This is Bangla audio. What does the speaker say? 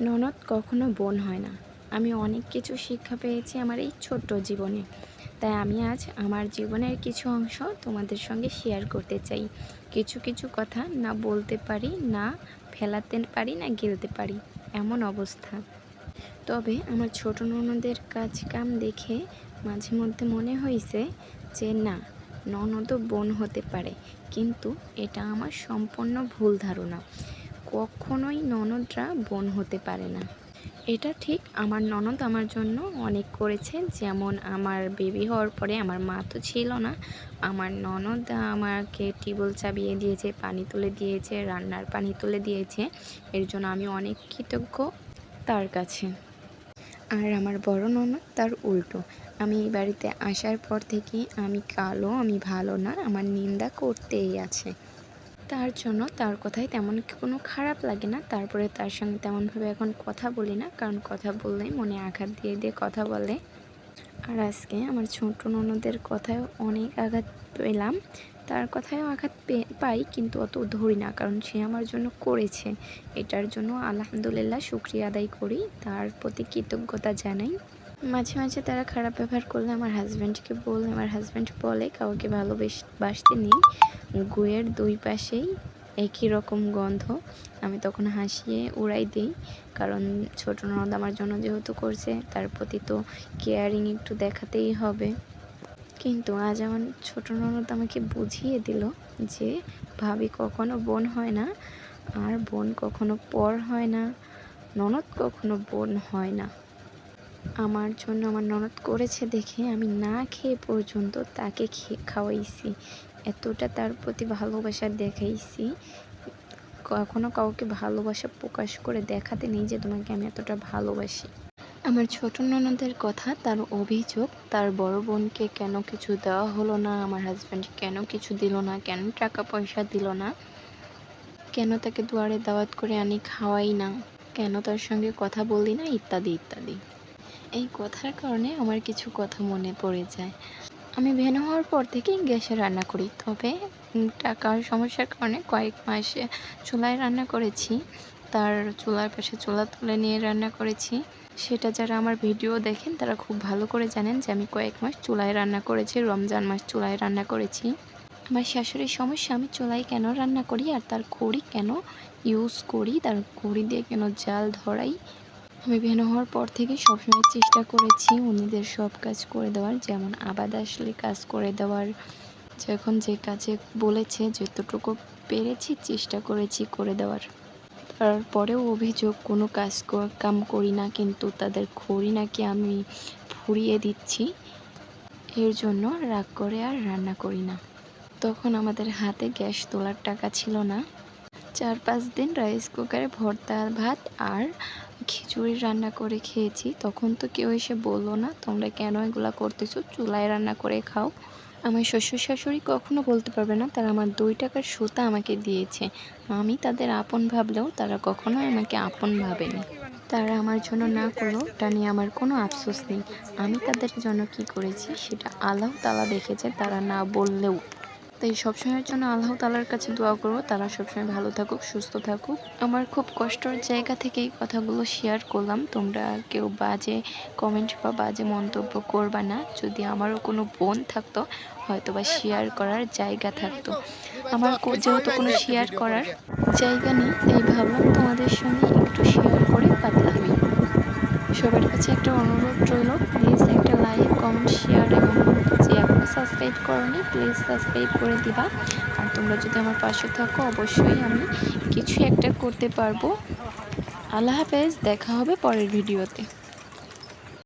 ননদ কখনো বোন হয় না। আমি অনেক কিছু শিক্ষা পেয়েছি আমার এই ছোট্ট জীবনে। তাই আমি আজ আমার জীবনের কিছু অংশ তোমাদের সঙ্গে শেয়ার করতে চাই। কিছু কিছু কথা না বলতে পারি, না ফেলাতে পারি, না গেলতে পারি, এমন অবস্থা। তবে আমার ছোট ননদের কাজ কাম দেখে মাঝে মধ্যে মনে হয়েছে যে না, ননদও বোন হতে পারে। কিন্তু এটা আমার সম্পূর্ণ ভুল ধারণা। কখনোই ননদরা বোন হতে পারে না। এটা ঠিক আমার ননদ আমার জন্য অনেক করেছে, যেমন আমার বেবি হওয়ার পরে আমার মা তো ছিল না। আমার ননদ আমাকে টিউবওয়েল চাবিয়ে দিয়েছে, পানি তুলে দিয়েছে, রান্নার পানি তুলে দিয়েছে। এর জন্য আমি অনেক কৃতজ্ঞ তার কাছে। আর আমার বড় ননদ তার উল্টো। আমি এই বাড়িতে আসার পর থেকে আমি কালো, আমি ভালো না, আমার নিন্দা করতেই আছে। তার জন্য তার কথায় তেমন কোনো খারাপ লাগে না। তারপরে তার সঙ্গে তেমনভাবে এখন কথা বলি না, কারণ কথা বললেই মনে আঘাত দিয়ে দিয়ে কথা বলে। আর আজকে আমার ছোট ননদের কথায় অনেক আঘাত পেলাম। তার কথায়ও আঘাত পাই, কিন্তু অত ধরি না, কারণ সে আমার জন্য করেছে। এটার জন্য আলহামদুলিল্লাহ শুক্রিয়া আদায় করি। তার প্রতি কৃতজ্ঞতা জানাই। মাঝে মাঝে তারা খারাপ ব্যবহার করলে আমার হাজব্যান্ডকে বলে, আমার হাজব্যান্ড বলে, কাউকে ভালোবেস, বাসতে নেই। গুয়ের দুই পাশেই একই রকম গন্ধ। আমি তখন হাসিয়ে উড়াই দিই, কারণ ছোট ননদ আমার জন্য যেহেতু করছে, তার প্রতি তো কেয়ারিং একটু দেখাতেই হবে। কিন্তু আজ আমার ছোট ননদ আমাকে বুঝিয়ে দিল যে ভাবি কখনো বোন হয় না, আর বোন কখনো পর হয় না, ননদ কখনো বোন হয় না। আমার জন্য আমার ননদ করেছে দেখে আমি না খেয়ে পর্যন্ত তাকে খেয়ে খাওয়াইছি। এতটা তার প্রতি ভালোবাসা দেখাইছি। কখনো কাউকে ভালোবাসা প্রকাশ করে দেখাতে নেই যে তোমাকে আমি এতটা ভালোবাসি। আমার ছোট ননদের কথা, তার অভিযোগ, তার বড় বোনকে কেন কিছু দেওয়া হলো না, আমার হাজব্যান্ড কেন কিছু দিল না, কেন টাকা পয়সা দিল না, কেন তাকে দুয়ারে দাওয়াত করে আনি খাওয়াই না, কেন তার সঙ্গে কথা বলি না, ইত্যাদি ইত্যাদি। এই কথার কারণে আমার কিছু কথা মনে পড়ে যায়। আমি ভেন হওয়ার পর থেকেই গ্যাসে রান্না করি। তবে টাকার সমস্যার কারণে কয়েক মাস চুলায় রান্না করেছি। তার চুলার পাশে চুলা তুলে নিয়ে রান্না করেছি। সেটা যারা আমার ভিডিও দেখেন, তারা খুব ভালো করে জানেন যে আমি কয়েক মাস চুলায় রান্না করেছি, রমজান মাস চুলায় রান্না করেছি। আমার শাশুড়ির সমস্যা, আমি চুলায় কেন রান্না করি আর তার খড়ি কেন ইউজ করি? তার খড়ি দিয়ে কেন জাল ধরাই? আমি ভেন হওয়ার পর থেকে সবসময় চেষ্টা করেছি উনিদের সব কাজ করে দেওয়ার, যেমন আবাদ আসলে কাজ করে দেওয়ার। যখন যে কাজে বলেছে, যতটুকু পেরেছি চেষ্টা করেছি করে দেওয়ার। তারপরেও অভিযোগ, কোনো কাজ কাম করি না, কিন্তু তাদের খড়ি নাকি আমি ফুরিয়ে দিচ্ছি। এর জন্য রাগ করে আর রান্না করি না। তখন আমাদের হাতে গ্যাস তোলার টাকা ছিল না। চার পাঁচ দিন রাইস কুকারে ভর্তা, ভাত আর খিচুড়ি রান্না করে খেয়েছি। তখন তো কেউ এসে বলল না, তোমরা কেন এগুলো করতেছো? চুলায় রান্না করে খাও। আমার শ্বশুর শাশুড়ি কখনো বলতে পারবে না, তারা আমার দুই টাকার সুতা আমাকে দিয়েছে। আমি তাদের আপন ভাবলেও তারা কখনো আমাকে আপন ভাবেনি। তারা আমার জন্য না করল, তা নিয়ে আমার কোনো আফসোস নেই। আমি তাদের জন্য কি করেছি, সেটা আল্লাহ তালা দেখেছে, তারা না বললেও। তাই সবসময়ের জন্য আল্লাহ তালার কাছে দোয়া করব। তারা সবসময় ভালো থাকুক, সুস্থ থাকুক। আমার খুব কষ্টর জায়গা থেকে এই কথাগুলো শেয়ার করলাম। তোমরা কেউ বাজে কমেন্ট বা বাজে মন্তব্য করবা না। যদি আমারও কোনো বোন থাকতো হয়তো বা শেয়ার করার জায়গা থাকতো। আমার যেহেতু কোনো শেয়ার করার জায়গা নেই, তাই ভাবলাম তোমাদের সঙ্গে একটু শেয়ার করে পাতলা হই সবার কাছে একটা অনুরোধ রইল। প্লিজ একটা লাইক কমেন্ট শেয়ার এবং যে এখনও সাবস্ক্রাইব করনি প্লিজ সাবস্ক্রাইব করে দিবা। আর তোমরা যদি আমার পাশে থাকো, অবশ্যই আমি কিছু একটা করতে পারব। আল্লাহ হাফেজ, দেখা হবে পরের ভিডিওতে